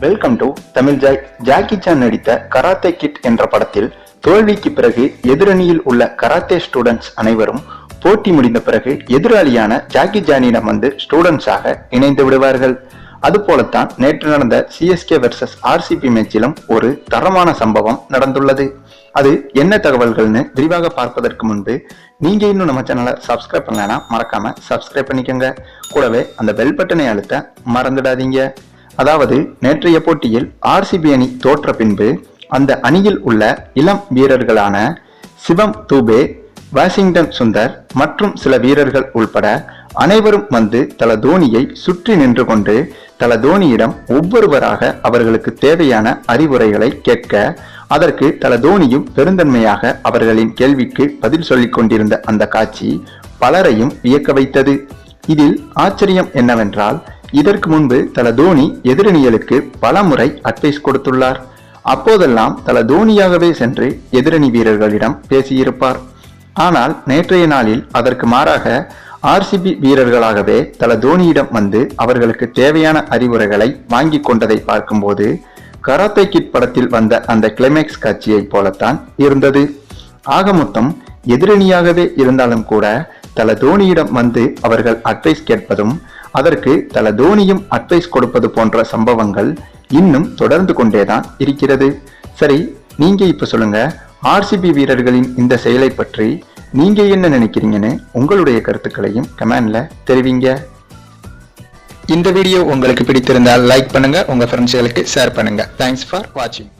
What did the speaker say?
Welcome to Tamil Joy. Jackie Chan நடித்த Karate Kid என்ற படத்தில் தோல்விக்கு பிறகு எதிரணியில் உள்ள கராத்தே ஸ்டூடெண்ட்ஸ் அனைவரும் போட்டி முடிந்த பிறகு எதிராளியான ஜாக்கி ஜானிடம் வந்து ஸ்டூடெண்ட்ஸாக இணைந்து விடுவார்கள். அதுபோலத்தான் நேற்று நடந்த சிஎஸ்கே வெர்சஸ் ஆர்சிபி மேட்சிலும் ஒரு தரமான சம்பவம் நடந்துள்ளது. அது என்ன தகவல்கள்னு விரிவாக பார்ப்பதற்கு முன்பு நீங்க இன்னும் நம்ம சேனலை சப்ஸ்கிரைப் பண்ணலன்னா மறக்காம சப்ஸ்கிரைப் பண்ணிக்கோங்க. கூடவே அந்த பெல் பட்டனை அழுத்த மறந்துடாதீங்க. அதாவது நேற்றைய போட்டியில் ஆர்சிபி அணி தோற்ற பின்பு அந்த அணியில் உள்ள இளம் வீரர்களான சிவம் தூபே வாஷிங்டன் சுந்தர் மற்றும் சில வீரர்கள் உள்பட அனைவரும் வந்து தல தோனியை சுற்றி நின்று கொண்டு தல தோனியிடம் ஒவ்வொருவராக அவர்களுக்கு தேவையான அறிவுரைகளை கேட்க அதற்கு தல தோனியும் பெருந்தன்மையாக அவர்களின் கேள்விக்கு பதில் சொல்லிக் கொண்டிருந்த அந்த காட்சி பலரையும் வியக்க வைத்தது. இதில் ஆச்சரியம் என்னவென்றால் இதற்கு முன்பு தல தோனி எதிரணிகளுக்கு பல முறை அட்வைஸ் கொடுத்துள்ளார். அப்போதெல்லாம் தல தோனியாகவே சென்று எதிரணி வீரர்களிடம் பேசியிருப்பார். ஆனால் நேற்றைய நாளில் அதற்கு மாறாக ஆர்சிபி வீரர்களாகவே தல தோனியிடம் வந்து அவர்களுக்கு தேவையான அறிவுரைகளை வாங்கி கொண்டதை பார்க்கும்போது கராத்தே கிட் படத்தில் வந்த அந்த கிளைமேக்ஸ் காட்சியைப் போலத்தான் இருந்தது. ஆக மொத்தம் எதிரணியாகவே இருந்தாலும் கூட தல தோனியிடம் வந்து அவர்கள் அட்வைஸ் கேட்பதும் அதற்கு தல தோனியும் அட்வைஸ் கொடுப்பது போன்ற சம்பவங்கள் இன்னும் தொடர்ந்து கொண்டேதான் இருக்கிறது. சரி நீங்க இப்ப சொல்லுங்க ஆர்சிபி வீரர்களின் இந்த செயலை பற்றி நீங்க என்ன நினைக்கிறீங்கன்னு உங்களுடைய கருத்துக்களையும் கமெண்ட்ல தெரிவிங்க. இந்த வீடியோ உங்களுக்கு பிடித்திருந்தால் லைக் பண்ணுங்க உங்க ஃப்ரெண்ட்ஸ்களுக்கு ஷேர் பண்ணுங்க. தேங்க்ஸ் ஃபார் வாட்சிங்